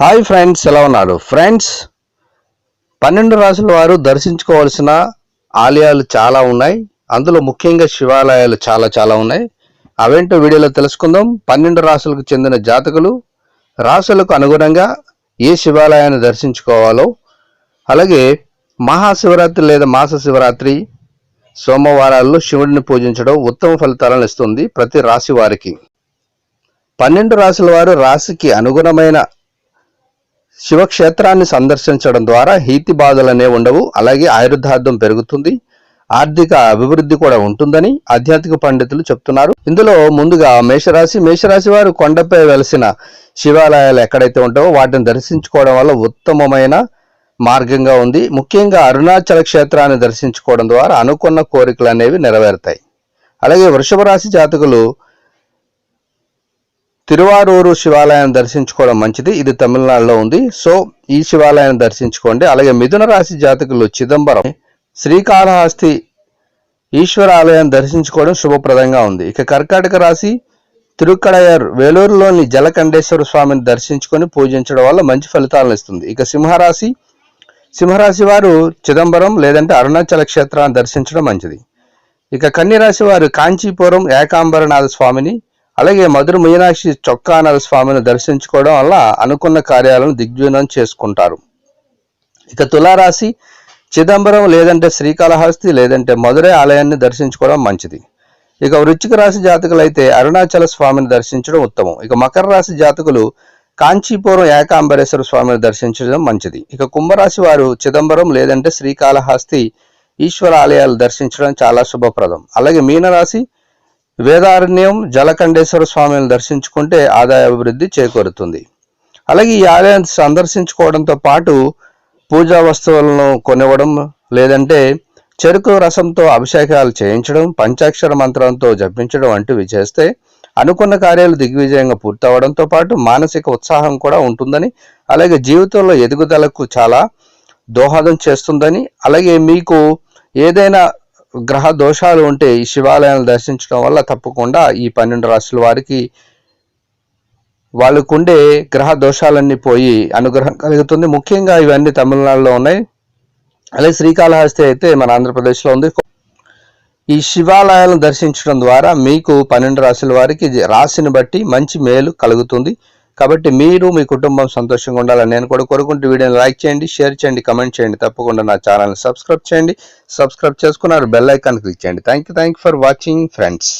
Hi friends ఎలా ఉన్నారు? Friends పన్నెండు రాసుల వారు దర్శించుకోవాల్సిన ఆలయాలు చాలా ఉన్నాయి. అందులో ముఖ్యంగా శివాలయాలు చాలా చాలా ఉన్నాయి. అవేంటో వీడియోలో తెలుసుకుందాం. పన్నెండు రాసులకు చెందిన జాతకులు రాసులకు అనుగుణంగా ఏ శివాలయాన్ని దర్శించుకోవాలో అలాగే మహాశివరాత్రి లేదా మాస శివరాత్రి సోమవారాల్లో శివుడిని పూజించడం ఉత్తమ ఫలితాలను ఇస్తుంది ప్రతి రాశి వారికి. పన్నెండు రాశుల వారు రాశికి అనుగుణమైన శివక్షేత్రాన్ని సందర్శించడం ద్వారా హీతి బాధలు అనేవి ఉండవు అలాగే ఆయుర్దార్థం పెరుగుతుంది ఆర్థిక అభివృద్ధి కూడా ఉంటుందని ఆధ్యాత్మిక పండితులు చెప్తున్నారు. ఇందులో ముందుగా మేషరాశి మేషరాశి వారు కొండపై వెలసిన శివాలయాలు ఎక్కడైతే ఉంటావో వాటిని దర్శించుకోవడం వల్ల ఉత్తమమైన మార్గంగా ఉంది. ముఖ్యంగా అరుణాచల క్షేత్రాన్ని దర్శించుకోవడం ద్వారా అనుకున్న కోరికలు అనేవి నెరవేరుతాయి. అలాగే వృషభ రాశి జాతకులు తిరువారూరు శివాలయాన్ని దర్శించుకోవడం మంచిది. ఇది తమిళనాడులో ఉంది. సో ఈ శివాలయాన్ని దర్శించుకోండి. అలాగే మిథున రాశి జాతకులు చిదంబరం శ్రీకాళహస్తి ఈశ్వర ఆలయాన్ని దర్శించుకోవడం శుభప్రదంగా ఉంది. ఇక కర్కాటక రాశి తిరుక్కడయర్ వేలూరులోని జలకండేశ్వర స్వామిని దర్శించుకొని పూజించడం వల్ల మంచి ఫలితాలను ఇస్తుంది. ఇక సింహరాశి సింహరాశి వారు చిదంబరం లేదంటే అరుణాచల క్షేత్రాన్ని దర్శించడం మంచిది. ఇక కన్యరాశి వారు కాంచీపురం ఏకాంబరనాథ స్వామిని అలాగే మధుర మీనాక్షి చొక్కానాథ స్వామిని దర్శించుకోవడం వల్ల అనుకున్న కార్యాలను దిగ్విజయం చేసుకుంటారు. ఇక తులారాశి చిదంబరం లేదంటే శ్రీకాళహస్తి లేదంటే మధురై ఆలయాన్ని దర్శించుకోవడం మంచిది. ఇక వృచ్చిక రాశి జాతకులైతే అరుణాచల స్వామిని దర్శించడం ఉత్తమం. ఇక మకర రాశి జాతకులు కాంచీపురం ఏకాంబరేశ్వర స్వామిని దర్శించడం మంచిది. ఇక కుంభరాశి వారు చిదంబరం లేదంటే శ్రీకాళహస్తి ఈశ్వర ఆలయాలు దర్శించడం చాలా శుభప్రదం. అలాగే మీనరాశి వేదారణ్యం జలకండేశ్వర స్వామిని దర్శించుకుంటే ఆదాయ అభివృద్ధి చేకూరుతుంది. అలాగే ఈ ఆలయాన్ని సందర్శించుకోవడంతో పాటు పూజా వస్తువులను కొనివ్వడం లేదంటే చెరుకు రసంతో అభిషేకాలు చేయించడం పంచాక్షర మంత్రంతో జపించడం వంటివి చేస్తే అనుకున్న కార్యాలు దిగ్విజయంగా పూర్తవడంతో పాటు మానసిక ఉత్సాహం కూడా ఉంటుందని అలాగే జీవితంలో ఎదుగుదలకు చాలా దోహదం చేస్తుందని అలాగే మీకు ఏదైనా గ్రహ దోషాలు ఉంటే ఈ శివాలయాలను దర్శించడం వల్ల తప్పకుండా ఈ పన్నెండు రాశుల వారికి వాళ్ళకుండే గ్రహ దోషాలన్నీ పోయి అనుగ్రహం కలుగుతుంది. ముఖ్యంగా ఇవన్నీ తమిళనాడులో ఉన్నాయి. అలాగే శ్రీకాళహస్తి అయితే మన ఆంధ్రప్రదేశ్లో ఉంది. ఈ శివాలయాలను దర్శించడం ద్వారా మీకు పన్నెండు రాశుల వారికి రాశిని బట్టి మంచి మేలు కలుగుతుంది. కాబట్టి మీరు మీ కుటుంబం సంతోషంగా ఉండాలని నేను కూడా కోరుకుంటూ వీడియోని లైక్ చేయండి షేర్ చేయండి కమెంట్ చేయండి. తప్పకుండా నా ఛానల్ని సబ్స్క్రైబ్ చేయండి. సబ్స్క్రైబ్ చేసుకున్నారు బెల్ ఐకాన్ క్లిక్ చేయండి. Thank you thank you for watching friends.